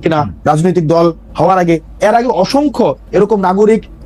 কিনা রাজনৈতিক দল হওয়ার আগে এর আগে অসংখ্য এরকম নাগরিক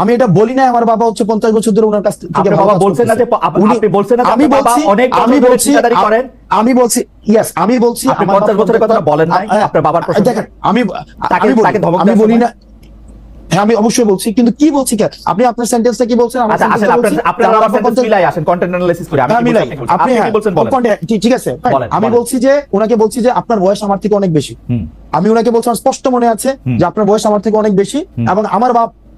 আমি এটা বলি নাই আমার বাবা হচ্ছে পঞ্চাশ বছর ধরে ওনার কাছ থেকে বাবা বলছেন না যে আপনি বলছেন না আমি বলছি অনেক আমি বলছি করেন। আমি বলছি ইয়েস আমি বলছি আপনি আমার 50 বাবা বছরের কথা বলেন নাই, আ- আ- আপনার বাবার প্রসঙ্গে? দেখেন আমি তাকে- আমি বলি- তাকে ধমক আমি বলি না হ্যাঁ আমি অবশ্যই বলছি কিন্তু কি বলছি কেন আপনি আপনার সেন্টেন্সটা কি বলছেন? আমার আচ্ছা আসেন যে আমার 50 মিলাই আসেন কন্টেন্ট অ্যানালাইসিস করে। আমি হ্যাঁ, মিলাই। আপনি আপনি কি হ্যাঁ, বলছেন বলেন। ঠিক- ঠিক আছে আমি বলছি যে ওনাকে বলছি যে আপনার বয়স আমার থেকে অনেক বেশি। আমি ওনাকে বলছি স্পষ্ট মনে আছে যে আপনার বয়স আমার থেকে অনেক বেশি এবং আমার বাপ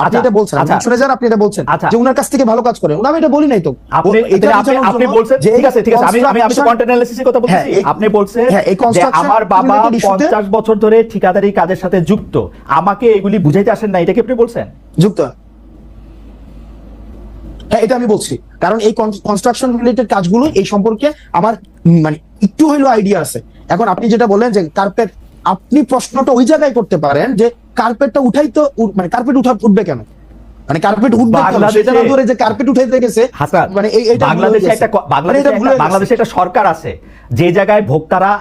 আপনি এটা বলছেন। শুনে যান আপনি এটা বলছেন। যে ওনার কাছ থেকে ভালো কাজ করে আমি এটা বলি নাই তো। আপনি ও- এটা তাহলে আপনি বোঝানোর আপনি জন্য বলছেন ঠিক আছে ঠিক আছে। আমি আমি আমি কন্টেন্ট অ্যানালিসিসের কথা বলছি আপনি বলছেন যে আমার বাবা 50 বছর ধরে ঠিকাদারি কাজের সাথে যুক্ত। আমাকে এগুলি বুঝাইতে আসেন না এটা কি আপনি বলছেন? যুক্ত। হ্যাঁ এটা আমি বলছি। কারণ এই কনস্ট্রাকশন রিলেটেড কাজগুলো এই সম্পর্কে আমার মানে একটু হইল আইডিয়া আছে। এখন আপনি যেটা বললেন যে কার্পেট আপনি প্রশ্নটা ওই জায়গায় করতে পারেন যে কার্পেটটা উঠাই তো মানে কার্পেট উঠা উঠবে কেন? মানে কার্পেট উঠবে বাংলাদেশে- সেটা না ধরে যে কার্পেট উঠাইতে গেছে মানে এইটা বাংলাদেশে একটা মানে বাংলাদেশে। বাংলাদেশে একটা সরকার আছে যে জায়গায় ভোক্তারা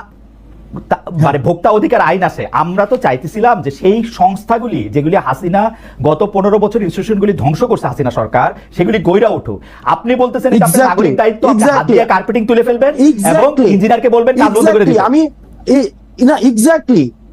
মানে ভোক্তা অধিকার আইন আছে আমরা তো চাইতেছিলাম যে সেই সংস্থাগুলি যেগুলি হাসিনা গত পনেরো বছর ইনস্টিটিউশনগুলি ধ্বংস করছে হাসিনা সরকার সেগুলি গইরা উঠুক। আপনি বলতেছেন নাগরিক দায়িত্ব দিয়ে কার্পেটিং তুলে ফেলবেন এবং. ইঞ্জিনিয়ারকে বলবেন আমি না এক্স্যাক্টলি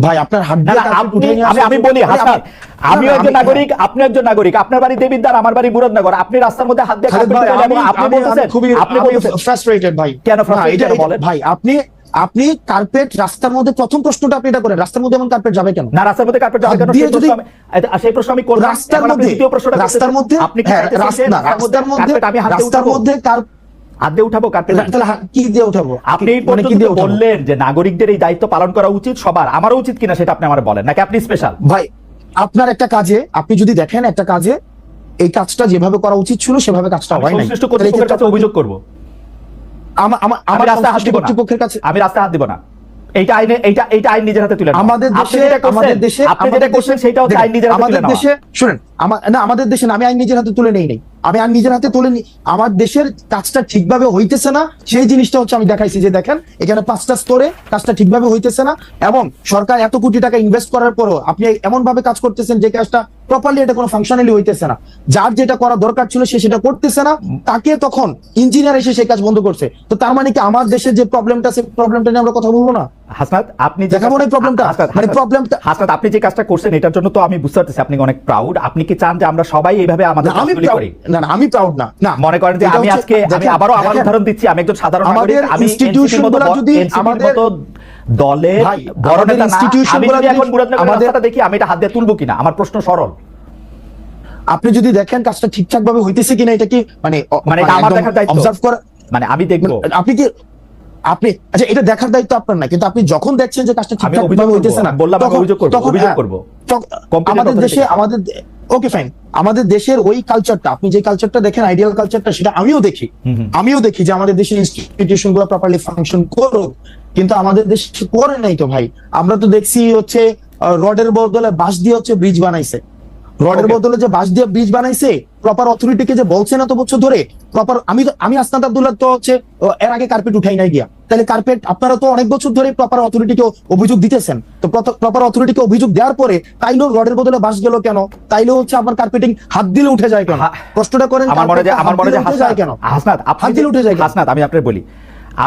ভাই আপনার হাত কার্পেট আপনি আমি আমি বলি হাসান আমি- আমিও একজন নাগরিক আপনি একজন নাগরিক। আপনার বাড়ি দেবিদ্বার আমার বাড়ি মুরাদনগর। আপনি রাস্তার মধ্যে হাত দিয়ে কার্পেট আপনি বলতেছেন আপনি frustrated ভাই। কেন এটা- বলেন? ভাই আপনি আপনি কার্পেট রাস্তার মধ্যে প্রথম প্রশ্নটা আপনি এটা করেন। রাস্তার মধ্যে এমন কার্পেট যাবে কেন? না রাস্তার মধ্যে কার্পেট যাবে কেন? দিয়ে যদি- এটা- সেই প্রশ্ন আমি করলাম। রাস্তার মধ্যে দ্বিতীয় প্রশ্নটা রাস্তার মধ্যে আপনি হ্যাঁ, রাস্তার মধ্যে আমি রাস্তার মধ্যে কার হাত দিয়ে উঠাবো হা- কি দিয়ে উঠাবো? আপনি মানে কি দিয়ে বললেন যে নাগরিকদের এই দায়িত্ব পালন করা উচিত সবার আমারও উচিত কিনা সেটা আপনি আমার বলেন নাকি আপনি স্পেশাল ভাই আপনার একটা কাজে আপনি যদি দেখেন একটা কাজে এই কাজটা যেভাবে করা উচিত ছিল সেভাবে কাজটা হয় নাই। অভিযোগ করব। আমা- আমার রাস্তায় হাত দিব না। আমি রাস্তায় হাত দিব না। এইটা আইনে এইটা এইটা আইন নিজের হাতে তুলে আমাদের দেশে আমাদের দেশে আপনি যেটা করছেন সেটা হচ্ছে আইন নিজের হাতে আমাদের দেশে শুনেন না আমাদের দেশে না, আমি আইন নিজের হাতে তুলে নেই নাই। আমি আর নিজের হাতে তুলে আমার দেশের কাজটা ঠিকভাবে হইতেছে না, সেই জিনিসটা হচ্ছে আমি দেখাইছি যে দেখেন, এখানে পাঁচটা স্তরে কাজটা ঠিকভাবে হইতেছে না, এবং সরকার এত কোটি টাকা ইনভেস্ট করার পরও আপনি এমন ভাবে কাজ করতেছেন যে কাজটা প্রপারলি এটা কোনো ফাংশনালি হইতেছে না। যার যেটা করা দরকার ছিল সে সেটা করতেছে না। তাকে তখন ইঞ্জিনিয়ার এসে সেই কাজ বন্ধ করছে। তো তার মানে কি আমার দেশের যে প্রবলেমটা সেই প্রবলেমটা নিয়ে আমরা কথা বলব না? হাসনাত আপনি যে দেখাবো না কাজটা- প্রবলেমটা মানে প্রবলেমটা হাসনাত আপনি যে কাজটা করছেন এটার জন্য তো আমি বুঝতে পারতেছি আপনি অনেক প্রাউড আপনি কি চান যে আমরা সবাই এইভাবে আমাদের আমি করি? না না আমি প্রাউড না। না মনে করেন যে আমি আজকে আমি দেখেন- আবারও আমার উদাহরণ দিচ্ছি আমি একজন সাধারণ আমাদের যদি আমাদের- মতো দলে ভাই, বড় আমাদের নেতা না institution আমি গুলা যদি যদি এখন মুরাদনগরের দেখি আমি এটা হাত দিয়ে তুলবো কিনা? আমার প্রশ্ন সরল। আপনি যদি দেখেন কাজটা ঠিকঠাক ভাবে হইতেছে কিনা এটা কি মানে মানে আমার দেখার দায়িত্ব। অবজার্ভ করা মানে আমি দেখব। আপনি কি আপনি আচ্ছা এটা দেখার দায়িত্ব আপনার না কিন্তু আপনি যখন দেখছেন যে কাজটা ঠিকঠাক ভাবে হইতেছে না বললাম অভিযোগ করব, অভিযোগ হ্যাঁ, করব। আমাদের দেশে আমাদের ওকে ফাইন আমাদের দেশের ওই কালচারটা আপনি যে কালচারটা দেখেন আইডিয়াল কালচারটা সেটা আমিও দেখি। আমিও দেখি যে আমাদের দেশের ইনস্টিটিউশনগুলো প্রপারলি ফাংশন করুক। কিন্তু আমাদের দেশে করে নাই তো ভাই। আমরা তো দেখছি হচ্ছে রডের বদলে বাঁশ দিয়ে হচ্ছে ব্রিজ বানাইছে। রডের বদলে যে বাঁশ দিয়ে ব্রিজ বানাইছে প্রপার অথরিটিকে যে বলছে না তো বছর ধরে প্রপার আমি আমি আসনাদ আব্দুল্লাহ তো হচ্ছে এর আগে কার্পেট উঠাই নাই গিয়া। তাহলে কার্পেট আপনারা তো অনেক বছর ধরে প্রপার অথরিটিকে অভিযোগ দিতেছেন। তো প্রপার অথরিটিকে অভিযোগ দেওয়ার পরে তাইলেও রডের বদলে বাঁশ গেল কেন? তাইলেও হচ্ছে আপনার কার্পেটিং হাত দিলে উঠে যায় কেন? প্রশ্নটা করেন আমার মনে যে আমার মনে যায় কেন? হাসনাত হাত দিলে উঠে যায় হাসনাত আমি আপনাকে বলি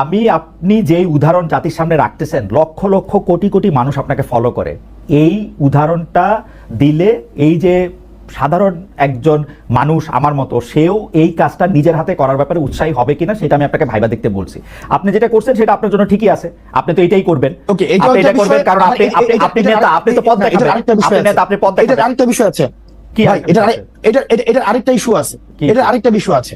আমি আপনি যেই উদাহরণ জাতির সামনে রাখতেছেন লক্ষ লক্ষ কোটি কোটি মানুষ আপনাকে ফলো করে। এই উদাহরণটা দিলে এই যে সাধারণ একজন মানুষ আমার মতো সেও এই কাজটা নিজের হাতে করার ব্যাপারে উৎসাহী হবে কিনা সেটা আমি আপনাকে ভাইবা দেখতে বলছি। আপনি যেটা করছেন সেটা আপনার জন্য ঠিকই আছে আপনি তো এটাই করবেন। এটা আপনি এটা করবেন কারণ আপনি আপনি এটা- এটা- নেতা আপনি তো পদ দেখাবেন। আপনি। নেতা আপনি পদ দেখাবেন। আরেকটা বিষয় আছে। কি এটা এটা এটা- আরেকটা ইস্যু আছে। issue? আরেকটা বিষয় আছে।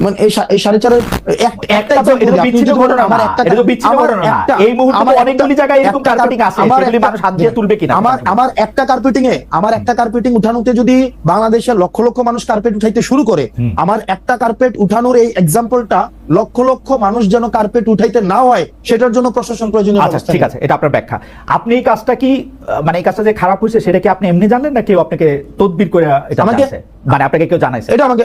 মানে এই এই সাড়ে চারের একটা এটা তো- এটা তো example দিই, আপনি বিচ্ছিন্ন ঘটনা আমার একটা- এটা বিচ্ছিন্ন ঘটনা এই মুহূর্তে অনেকগুলি জায়গায় এরকম একটা আছে, সেগুলি মানুষ হাত দিয়ে তুলবে কিনা? আমার আমার একটা কার্পেটিং এ আমার একটা কার্পেটিং উঠানোতে যদি বাংলাদেশের লক্ষ লক্ষ মানুষ কার্পেট উঠাইতে শুরু করে আমার একটা কার্পেট উঠানোর এই এক্সাম্পলটা লক্ষ লক্ষ মানুষ যেন কার্পেট উঠাইতে না হয় সেটার জন্য প্রশাসন প্রয়োজনীয় আচ্ছা ঠিক আছে এটা আপনার ব্যাখ্যা। আপনি এই কাজটা কি মানে এই কাজটা যে খারাপ হয়েছে সেটা কি আপনি এমনি জানলেন না কেউ আপনাকে তদবির করে এটা আমাকে- মানে আপনাকে কেউ জানাইছে? এটা আমাকে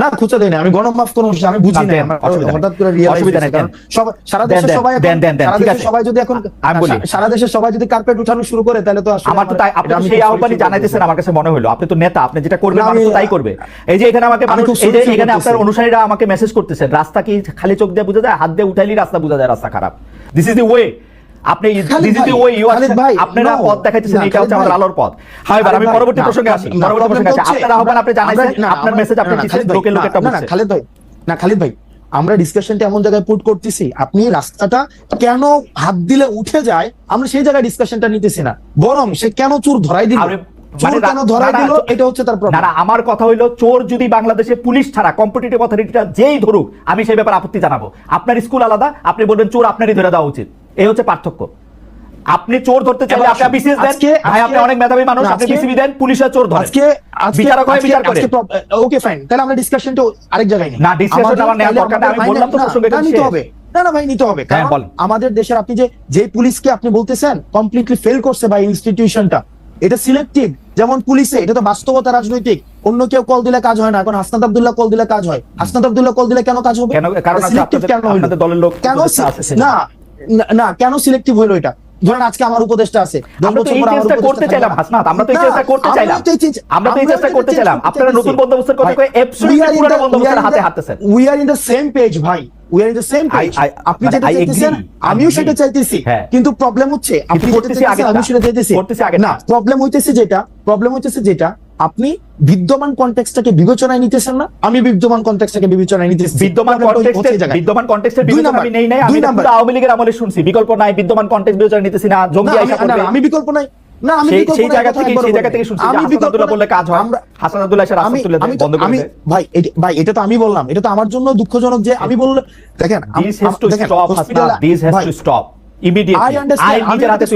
না খুঁজে দেয় না আমি গণমাফ কর্মসূচি আমি বুঝি না, হঠাৎ করে অসুবিধা সবাই সারা দেশের সবাই দেন, দেন, দেন, ঠিক আছে। সবাই যদি এখন আমি বলি। সারা দেশের সবাই যদি কার্পেট উঠানো শুরু করে তাহলে তো আমার তো তাই আপনি আমি সেই আহ্বানই জানাইতেছেন আমার কাছে মনে হলো আপনি তো নেতা আপনি যেটা করবেন মানুষ তো তাই করবে। এই যে এখানে আমাকে আমি এই যে এখানে আপনার অনুসারীরা আমাকে মেসেজ করতেছেন রাস্তা কি খালি চোখ দিয়ে বোঝা যায় হাত দিয়ে উঠাইলেই রাস্তা বোঝা যায় রাস্তা খারাপ। দিস ইজ দি ওয়ে আপনি খালিদ দিস ভাই, ওয়ে ইউ আর খালিদ ভাই, আপনারা পথ দেখাইতেছেন এটা হচ্ছে খালিদ আলোর পথ। হয় এবার আমি পরবর্তী প্রসঙ্গে আসি। পরবর্তী প্রসঙ্গে আসি। আপনার আহ্বান আপনি জানাইছেন আপনার মেসেজ আপনি না, না, দিচ্ছেন লোকে লোকে একটা না, না, খালিদ ভাই না খালিদ ভাই আমরা ডিসকাশনটা এমন জায়গায় পুট করতেছি আপনি রাস্তাটা কেন হাত দিলে উঠে যায় আমরা সেই জায়গায় ডিসকাশনটা নিতেছি না। বরং সে কেন চোর ধরাই দিল? মানে কেন ধরাই না, না, দিল? চোর- এটা হচ্ছে তার না আমার কথা হইল চোর যদি বাংলাদেশে পুলিশ ছাড়া কম্পিটিটিভ অথরিটিটা যেই ধরুক আমি সেই ব্যাপারে আপত্তি জানাব। আপনার স্কুল আলাদা আপনি বলবেন চোর আপনারই ধরে দেওয়া উচিত। এই হচ্ছে পার্থক্য। আপনি চোর ধরতে চাইলে আপনি বিসিএস দেন। ভাই আপনি অনেক মেধাবী মানুষ আপনি বিসিবি দেন পুলিশের চোর ধরে। আজকে আজকে বিচারক হয় বিচার করে। ওকে ফাইন তাহলে আমরা ডিসকাশনটা আরেক জায়গায় না, discussion আমাদের- আমার নেওয়ার দরকার আমি বললাম তো প্রসঙ্গটা নিতে হবে। না না ভাই নিতে হবে। কারণ আমাদের দেশের আপনি যে যে পুলিশকে আপনি বলতেছেন কমপ্লিটলি ফেল করছে বা ইনস্টিটিউশনটা এটা সিলেক্টিভ যেমন পুলিশে এটা তো বাস্তবতা রাজনৈতিক। অন্য কেউ কল দিলে কাজ হয় না। এখন হাসনাত আব্দুল্লাহ কল দিলে কাজ হয়। হাসনাত আব্দুল্লাহ কল দিলে কেন কাজ হবে? কেন কারণ দলের লোক। না না, কেন সিলেক্টিভ হইল এটা? ধরেন আজকে আমার উপদেশটা আছে। আমরা তো এই চেষ্টা করতে চাইলাম হাসনাত। আমরা তো এই চেষ্টা করতে চাইলাম। আমরা তো এই চেষ্টা করতে চাইলাম। আপনারা নতুন। বন্দোবস্তের কথা কয়ে অ্যাবসলিউটলি পুরো বন্দোবস্তের হাতে হাঁটতেছেন we are in the same page ভাই। We are in the same page আপনি যেটা চাইতেছেন আমিও সেটা চাইতেছি। কিন্তু প্রবলেম হচ্ছে আপনি যেটা চাইতেছেন সেটা চাইতেছি। না প্রবলেম হইতেছে যেটা প্রবলেম হইতেছে যেটা আপনি বিদ্যমান কনটেক্সটটাকে বিবেচনায় নিতেছেন না আমি বিদ্যমান কনটেক্সটটাকে বিবেচনায় নিতেছি। বিদ্যমান Problem টা কনটেক্সটের বিদ্যমান কনটেক্সটের বিবেচনা আমি নেই নাই আমি। পুরো আওয়ামী লীগের আমলে শুনছি। বিকল্প নাই বিদ্যমান কনটেক্সট বিবেচনা নিতেছি না না, জঙ্গি আইসা করবে। আমি বিকল্প নাই। না আমি সেই বিকল্প সেই জায়গা থেকে সেই জায়গা থেকে শুনছি আমি হাসান বিকল্প নাই। বললে কাজ হয়। আমরা- হাসান আব্দুল্লাহ রাস্তা আমি তুলে আমি বন্ধ করে আমি ভাই এটা- ভাই এটা তো আমি বললাম এটা তো আমার জন্য দুঃখজনক যে আমি বললে দেখেন আম- this has to stop hospital- this has to stop immediately I understand,